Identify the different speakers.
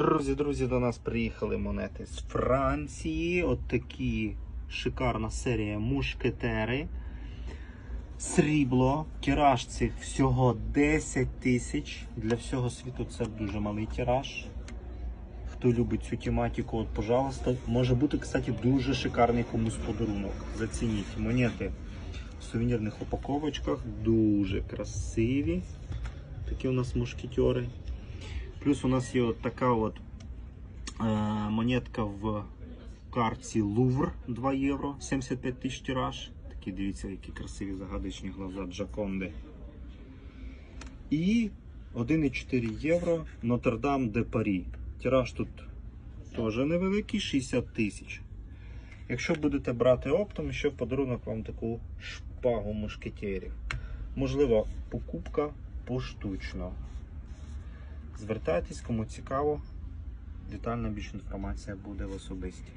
Speaker 1: Друзі, друзі, до нас приїхали монети з Франції. От такі шикарна серія мушкетери. Срібло. Тираж цих всього 10 тисяч. Для всього світу це дуже малий тираж. Хто любить цю тематику, от, пожалуйста. Може бути, кстати, дуже шикарний комусь подарунок. Зацініть монети в сувенірних упаковочках. Дуже красиві. Такі у нас мушкетери. Плюс у нас є от така от е, монетка в карті Лувр 2 євро, 75 тисяч тираж. Такі дивіться, які красиві загадочні глаза Джаконди. І 1,4 євро Нотр-Дам де Парі. Тираж тут теж невеликий, 60 тисяч. Якщо будете брати оптом, ще в подарунок вам таку шпагу мушкетерів. Можливо, покупка поштучно. Звертайтесь, кому цікаво. Детальна більш інформація буде в особисті.